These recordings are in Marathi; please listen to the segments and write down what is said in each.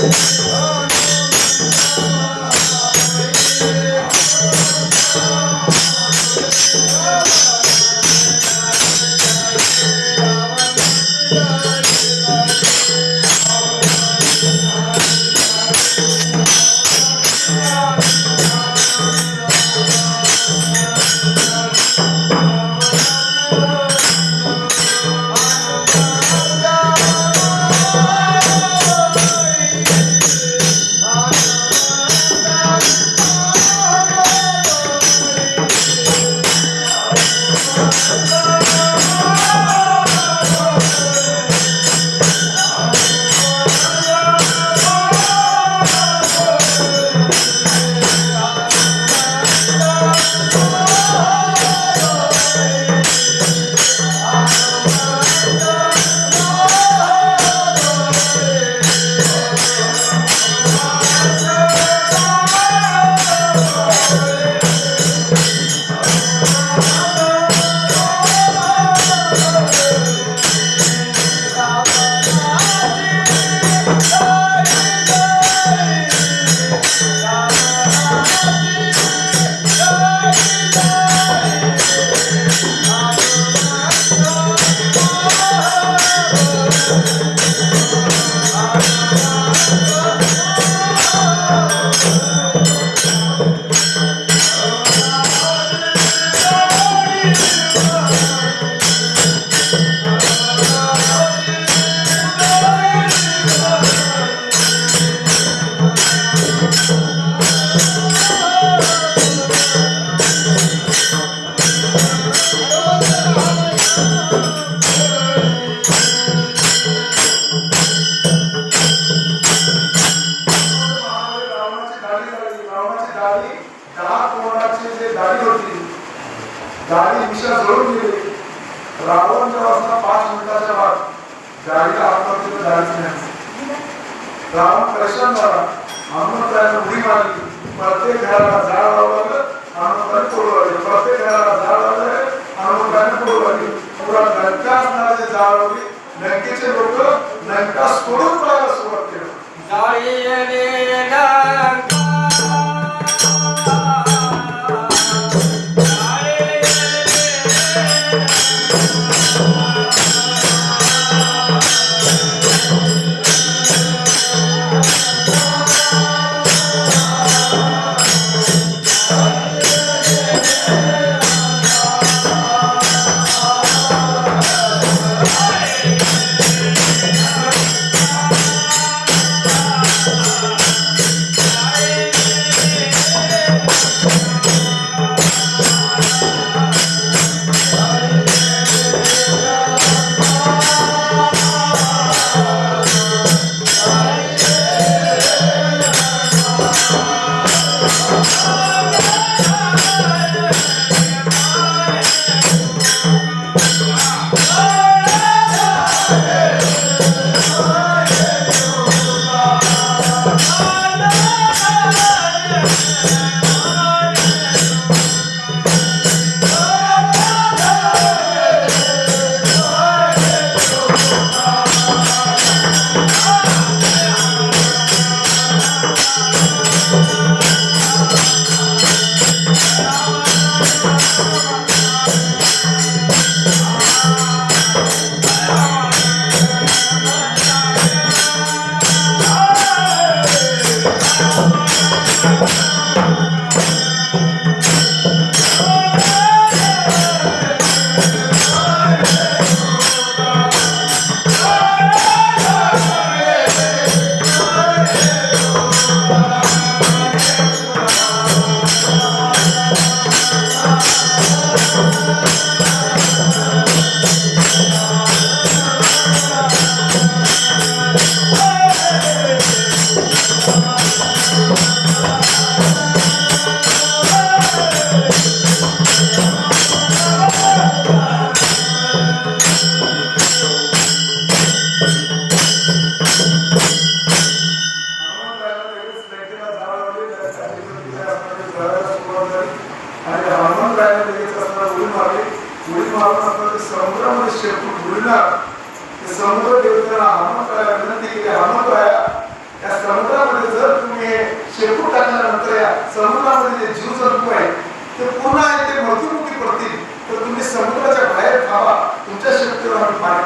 justice. प्रत्येक घराला झाड लावलं हनुमंताने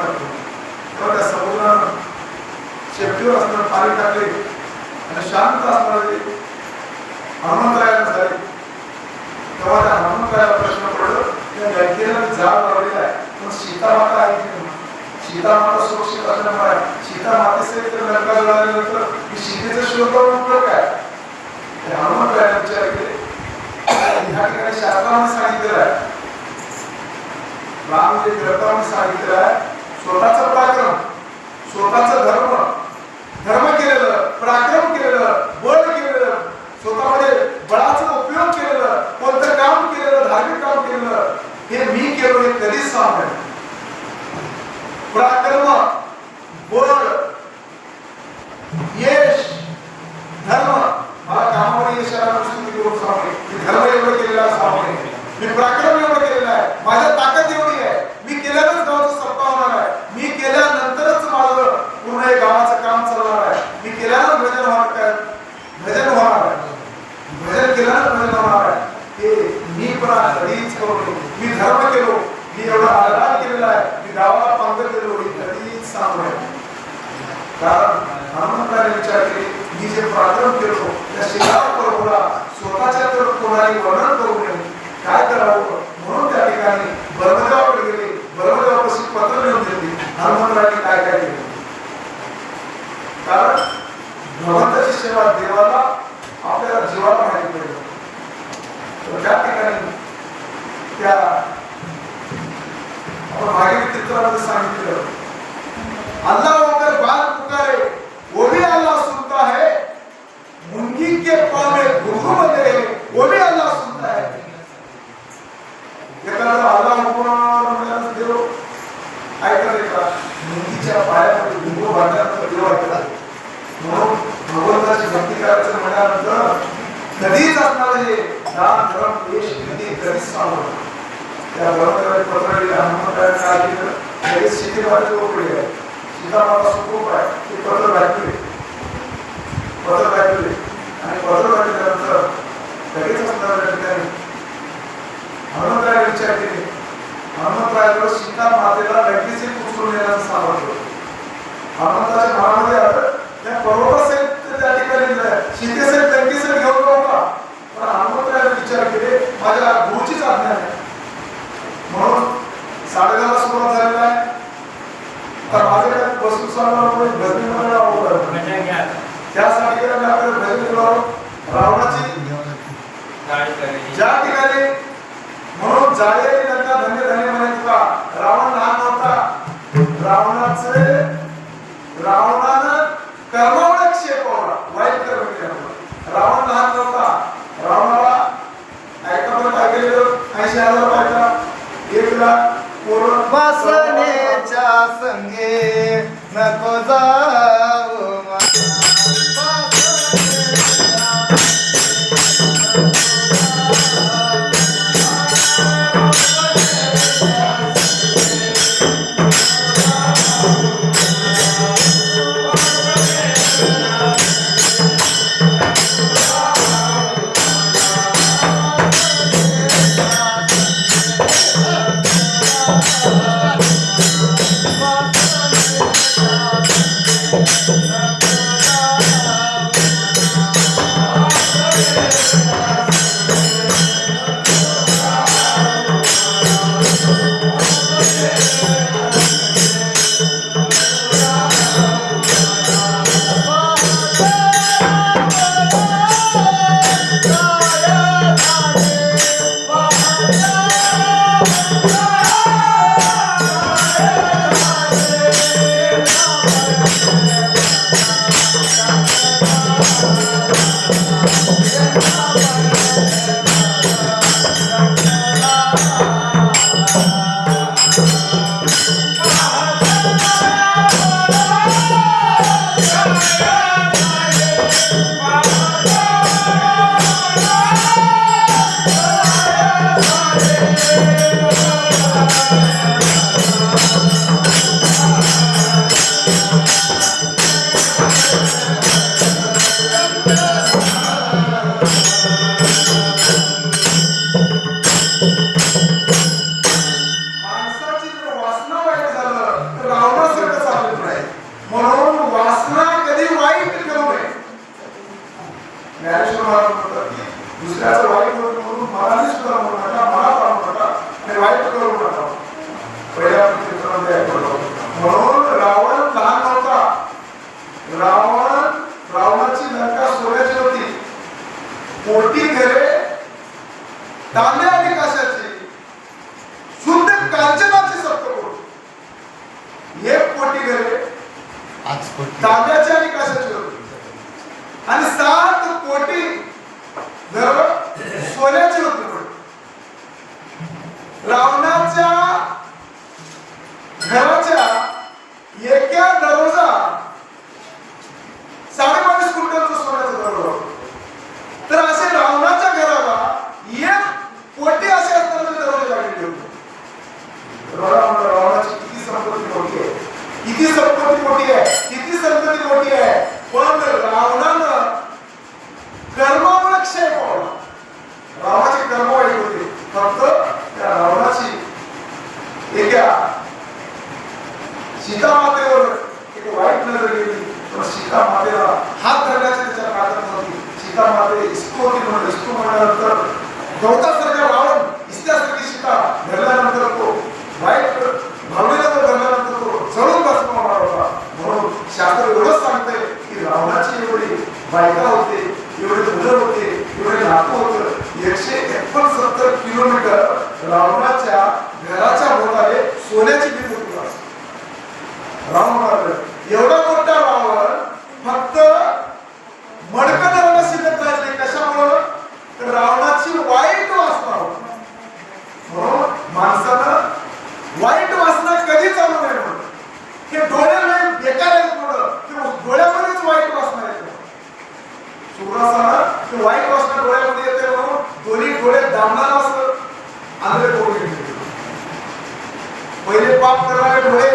करतो. तेव्हा त्या समुद्रानं शेपटीवर असणारं पाणी टाकले आणि शांत असणारे हनुमंतरायाला झाले तेव्हा त्या हनुमंतरायाला प्रश्न पडलं त्या व्यक्तीला जाळ लावलेला आहे पण सीता माता आहे की नाही? सीता माता सुरक्षित असल्यामुळे सीता मातेचे तर लंका जळाल्यानंतर मी सीतेचं शोध उपयोग काय? ते हनुमंतरायाला विचार केले ह्या ठिकाणी शास्त्राने सांगितलेलं आहे राम जे ग्रंथामध्ये सांगितलेलं आहे स्वतःचं पराक्रम स्वतःचं धर्म. धर्म केलेलं पराक्रम केलेलं बळ केलेलं स्वतःमध्ये बळाचा उपयोग केलेलं कोणतं काम केलेलं धार्मिक काम केलेलं हे मी केलं हे कधीच सांगत पराक्रम बळ यश धर्म मला कामावर यश आला नसून मी एवढं सांगणे मी धर्म एवढं केलेला आहे सांगणे मी पराक्रम एवढं केलेला आहे माझ्या ताकद एवढी आहे मी केल्यानंच गावाचा सप्पा होणार आहे मी केल्यानंतरच माझं पूर्ण हे गावाचं काम चालणार आहे मी केल्यानंच भजन होणार काय भजन होणार आहे भजन केल्यानंच भजन होणार आहे हे मी पण कधीच करू नये मी धर्म केलो मी एवढा आधार केलेला आहे मी गावाला पंग केलो हे कधीच सांगू नये कारण हनुमंताने विचार केले मी जे पराक्रम केलो त्या शिकारा प्रभूला स्वतःच्या तर कोणाने वर्णन करू नये काय करावं म्हणून त्या ठिकाणी बर्मगावकडे गेले बर्मगावपाशी पत्र लिहून दिले हनुमंतराने काय काय केले कारण भगवंताची सेवा देवाला आपल्या जीवाला माहिती पडलं तर त्या ठिकाणी त्या आपण मागील चित्रामध्ये सांगितलं अल्लाह वगैरे बाल पुकारे वो भी अल्लाह सुनता है। मुंगी के पाँव में घुघु बंधे हैं वो भी अल्लाह सुनता है। एखादा अल्लाह हुकूम देव ऐकत का मुंगीच्या पायामध्ये घुघु बांधल्यानंतर देव ऐकतात म्हणून भगवंताची भक्ती करायचं म्हटल्यानंतर कधीच असणार हे। दान धर्म देश नीती कधीच सांगू त्या बरोबर पत्र लिहिलं हनुमंताने काय केलं लगेच शेतीमध्ये उकडी आहे सीता आहे. पत्र पत्र आणि पत्र लगेच त्या ठिकाणी हनुमंतराय विचार केले. हनुमंतरायला सीता मातेला लगेच एक उचलून येण्याचं सांगितलं हनुमंताच्या मनामध्ये आलं त्या पर्वता त्या ठिकाणी वासनेच्या संगे नको जाऊ vai dar दामणार असतं पहिले पाप करणारे डोळे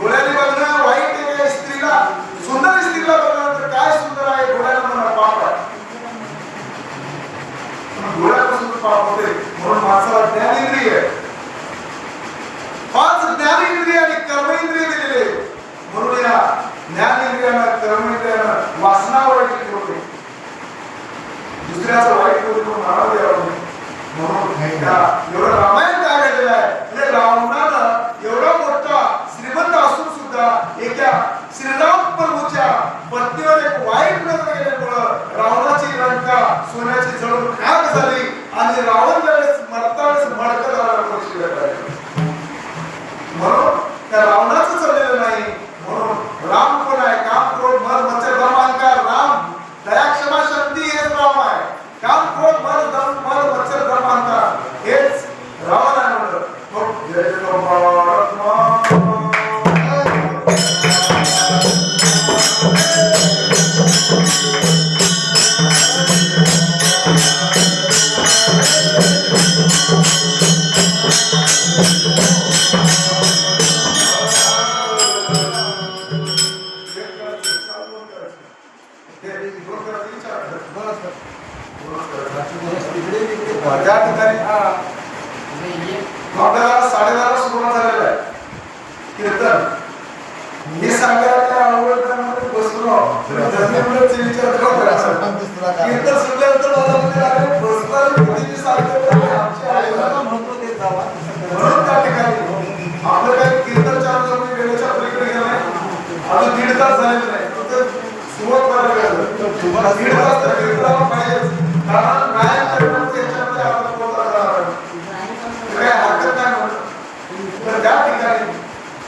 डोळ्याने बघणं वाईट आहे स्त्रीला सुंदर स्त्रीला बघणं तर काय सुंदर आहे डोळ्याला म्हणा पाप आहे. डोळ्यापासून पाप होते म्हणून माणसाला ज्ञान इंद्रिय पाच ज्ञान इंद्रिय आणि कर्म इंद्रिय दिलेले म्हणून या ज्ञान इंद्रियांना कर्म इंद्रियांना वासना वाईट होते दुसऱ्याचा वाईट करून आळा द्यावा एवढं रामायण काय घडलेलं आहे? म्हणजे एवढा मोठा श्रीमंत असून सुद्धा एका श्रीराम प्रभूच्या पत्नीवर एक वाईट नजर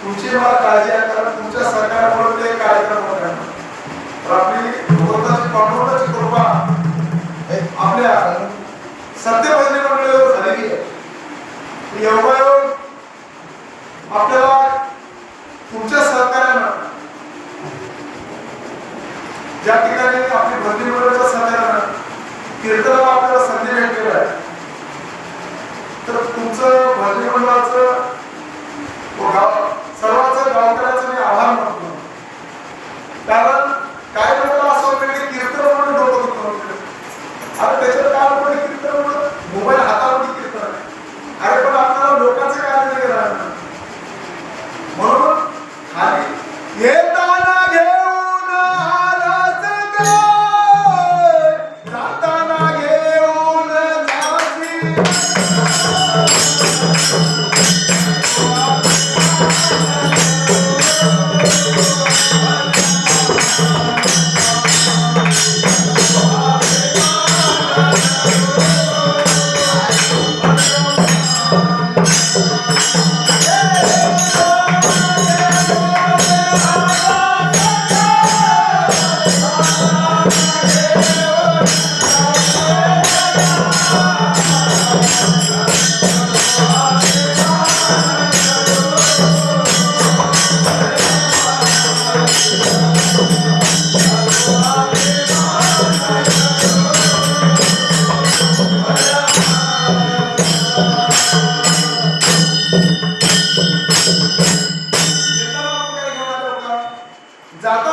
तुमची मला काळजी आहे कारण तुमच्या सरकारमुळे ते कार्यक्रम होत आहे तर आपली भगवंताची पांडुरंगाची कृपा आपल्या सत्य भजनी मंडळीवर झालेली आहे. एवढा मंत्रिमंडळाचं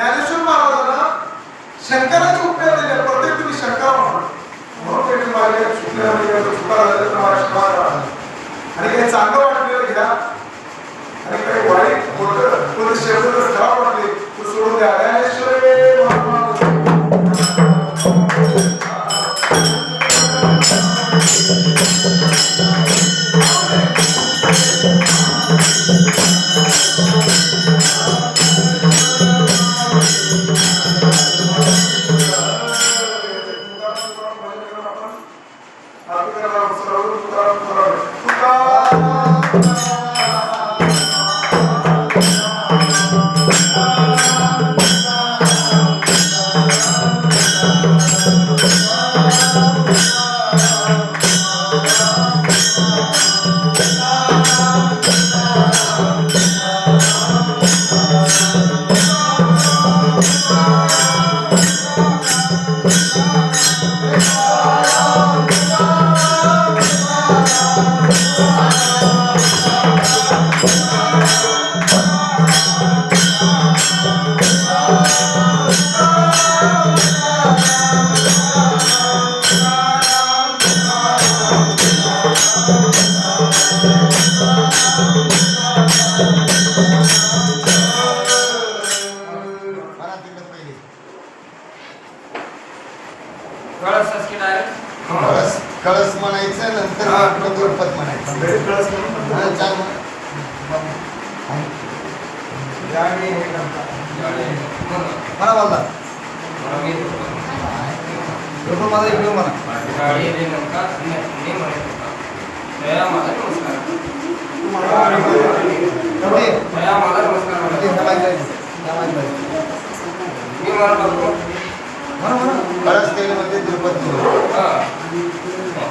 ज्ञानेश्वर महाराजांना शंकराचे उपयोग दिले. प्रत्येक तुम्ही शंकर म्हणून त्यांनी आणि काही चांगलं वाटलेलं घ्या. आणि काही वाईट मोठं खराब वाटले तर सोडून द्या. ज्ञानेश्वर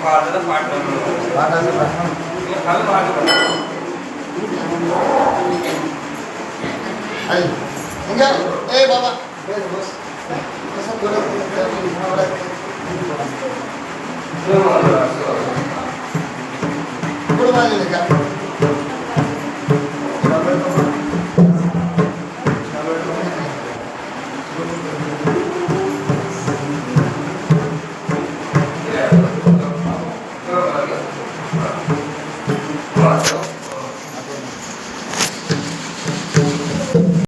பாடுறத பாட்டு பாடாது பாடணும் பாடு பாடணும் ஏய் பாபா குடும்பம் இருக்கா